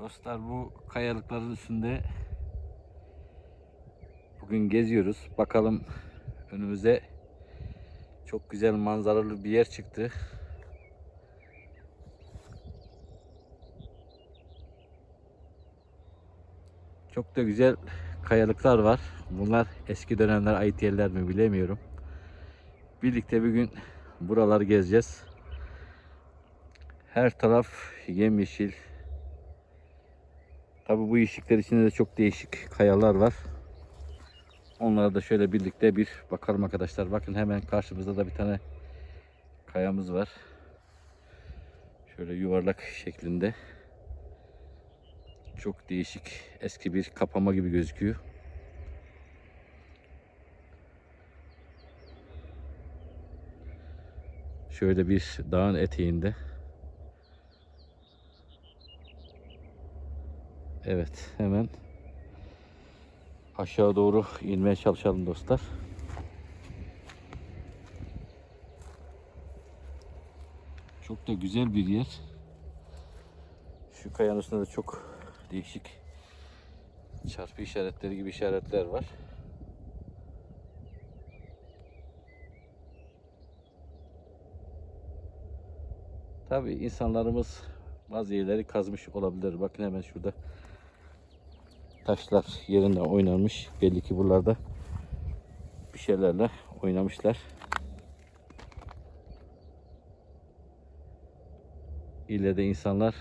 Dostlar bu kayalıkların üstünde bugün geziyoruz. Bakalım önümüze çok güzel manzaralı bir yer çıktı. Çok da güzel kayalıklar var. Bunlar eski dönemler ait yerler mi bilemiyorum. Birlikte bir gün buraları gezeceğiz. Her taraf yemyeşil. Tabi bu yeşillikler içinde de çok değişik kayalar var. Onlara da şöyle birlikte bir bakalım arkadaşlar. Bakın hemen karşımızda da bir tane kayamız var. Şöyle yuvarlak şeklinde. Çok değişik eski bir kapama gibi gözüküyor. Şöyle bir dağın eteğinde. Evet hemen aşağı doğru inmeye çalışalım dostlar. Çok da güzel bir yer. Şu kayanın üstünde de çok değişik çarpı işaretleri gibi işaretler var. Tabi insanlarımız bazı yerleri kazmış olabilir. Bakın hemen şurada taşlar yerinden oynanmış. Belli ki buralarda bir şeylerle oynamışlar. İlle de insanlar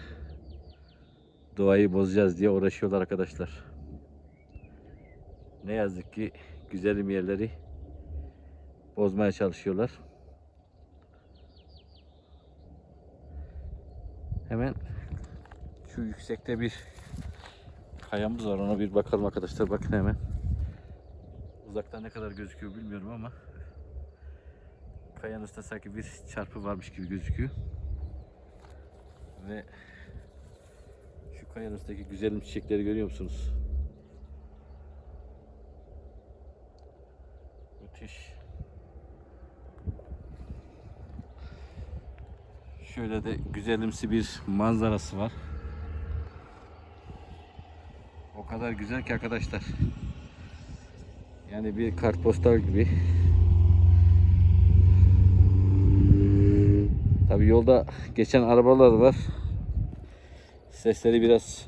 doğayı bozacağız diye uğraşıyorlar arkadaşlar. Ne yazık ki güzelim yerleri bozmaya çalışıyorlar. Hemen şu yüksekte bir kayamız var ona bir bakalım arkadaşlar bakın hemen. Uzaktan ne kadar gözüküyor bilmiyorum ama kayanın üstünde sanki bir çarpı varmış gibi gözüküyor. Ve şu kayanın üstteki güzelim çiçekleri görüyor musunuz? Müthiş. Şöyle de güzelimsi bir manzarası var. Kadar güzel ki arkadaşlar. Yani bir kartpostal gibi. Tabi yolda geçen arabalar var. Sesleri biraz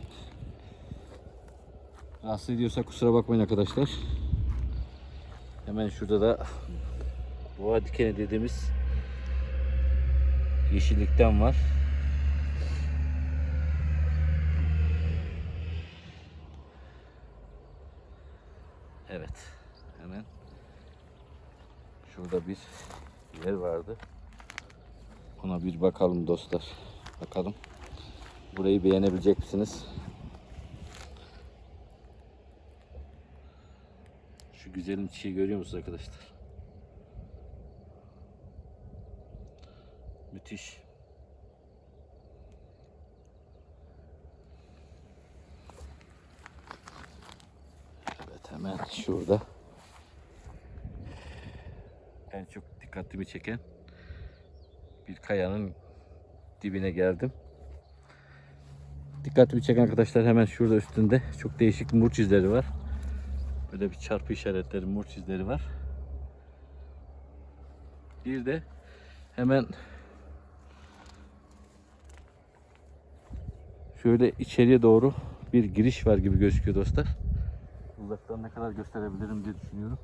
rahatsız ediyorsa kusura bakmayın arkadaşlar. Hemen şurada da boğa dikeni dediğimiz yeşillikten var. Evet. Hemen şurada bir yer vardı. Ona bir bakalım dostlar. Bakalım. Burayı beğenebilecek misiniz? Şu güzelim çiçeği görüyor musunuz arkadaşlar? Müthiş. Evet hemen şurada. En çok dikkatimi çeken bir kayanın dibine geldim. Dikkatimi çeken arkadaşlar hemen şurada üstünde çok değişik murç izleri var. Böyle bir çarpı işaretleri, murç izleri var. Bir de hemen şöyle içeriye doğru bir giriş var gibi gözüküyor dostlar. Uzaktan ne kadar gösterebilirim diye düşünüyorum.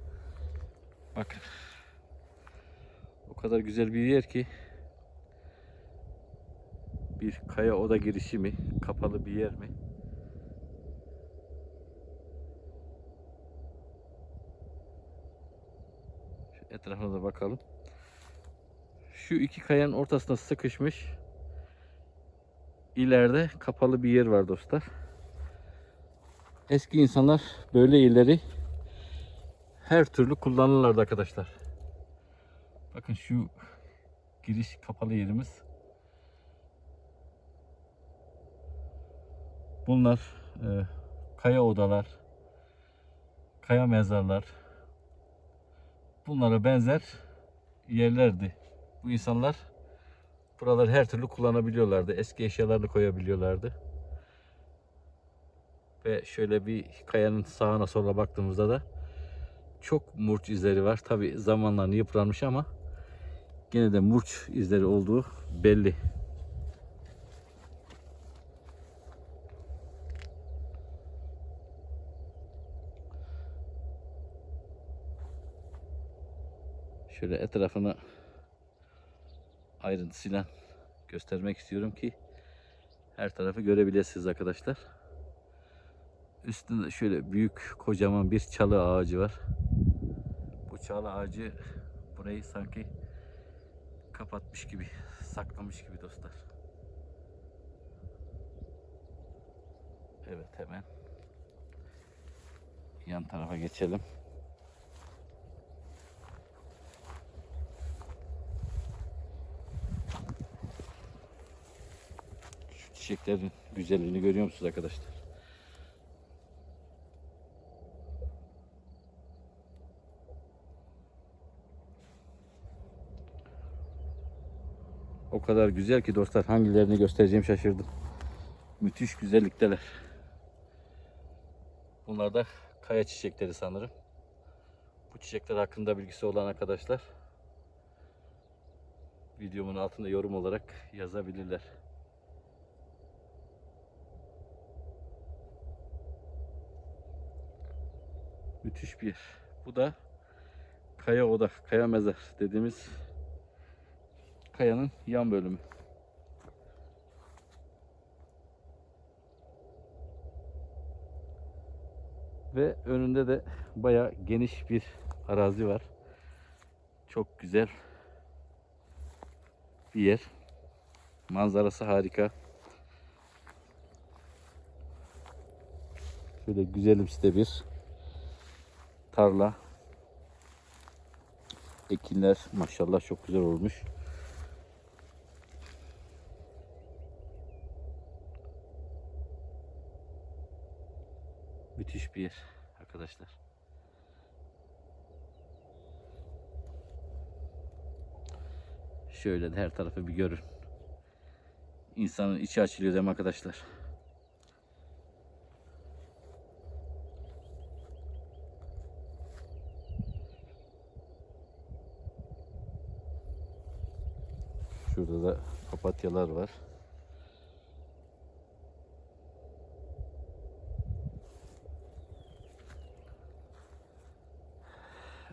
Bakın. O kadar güzel bir yer ki bir kaya oda girişi mi, kapalı bir yer mi? Şu etrafına da bakalım. Şu iki kayanın ortasına sıkışmış. İleride kapalı bir yer var dostlar. Eski insanlar böyle yerleri her türlü kullanırlardı arkadaşlar. Bakın şu giriş kapalı yerimiz. Bunlar e, kaya odalar, kaya mezarlar. Bunlara benzer yerlerdi. Bu insanlar buraları her türlü kullanabiliyorlardı. Eski eşyalarını koyabiliyorlardı. Ve şöyle bir kayanın sağına sola baktığımızda da çok murç izleri var. Tabi zamanla yıpranmış ama gene de murç izleri olduğu belli. Şöyle etrafını ayrıntısıyla göstermek istiyorum ki her tarafı görebilirsiniz arkadaşlar. Üstünde şöyle büyük kocaman bir çalı ağacı var. Bu çalı ağacı burayı sanki kapatmış gibi, saklamış gibi dostlar. Evet hemen yan tarafa geçelim. Şu çiçeklerin güzelliğini görüyor musunuz arkadaşlar? O kadar güzel ki dostlar hangilerini göstereceğim şaşırdım. Müthiş güzellikteler. Bunlar da kaya çiçekleri sanırım. Bu çiçekler hakkında bilgisi olan arkadaşlar videomun altında yorum olarak yazabilirler. Müthiş bir yer. Bu da kaya oda, kaya mezar dediğimiz kayanın yan bölümü. Ve önünde de baya geniş bir arazi var. Çok güzel bir yer. Manzarası harika. Şöyle güzelimsi bir tarla. Ekinler maşallah çok güzel olmuş. Müthiş bir yer arkadaşlar. Şöyle de her tarafı bir görün. İnsanın içi açılıyor değil mi arkadaşlar? Şurada da papatyalar var.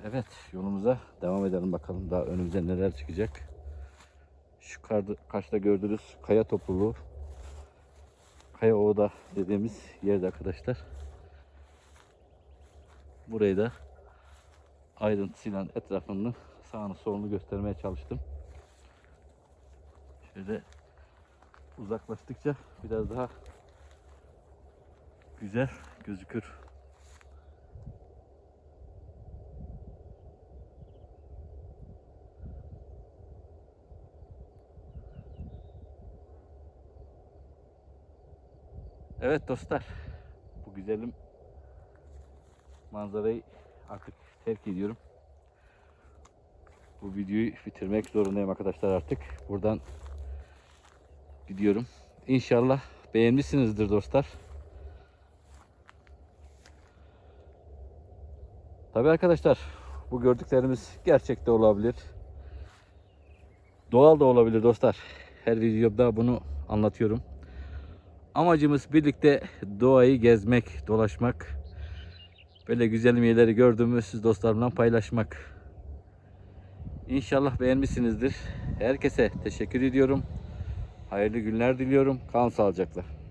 Evet yolumuza devam edelim bakalım daha önümüze neler çıkacak. Şu karşıda gördüğünüz kaya topluluğu Kaya Oda dediğimiz yerde arkadaşlar. Burayı da ayrıntısıyla etrafını sağını solunu göstermeye çalıştım. Şöyle uzaklaştıkça biraz daha güzel gözükür. Evet dostlar. Bu güzelim manzarayı artık terk ediyorum. Bu videoyu bitirmek zorundayım arkadaşlar artık. Buradan gidiyorum. İnşallah beğenmişsinizdir dostlar. Tabii arkadaşlar bu gördüklerimiz gerçekte olabilir. Doğal da olabilir dostlar. Her videomda bunu anlatıyorum. Amacımız birlikte doğayı gezmek, dolaşmak. Böyle güzel yerleri gördüğümüz dostlarımla paylaşmak. İnşallah beğenmişsinizdir. Herkese teşekkür ediyorum. Hayırlı günler diliyorum. Kalın sağlıcakla.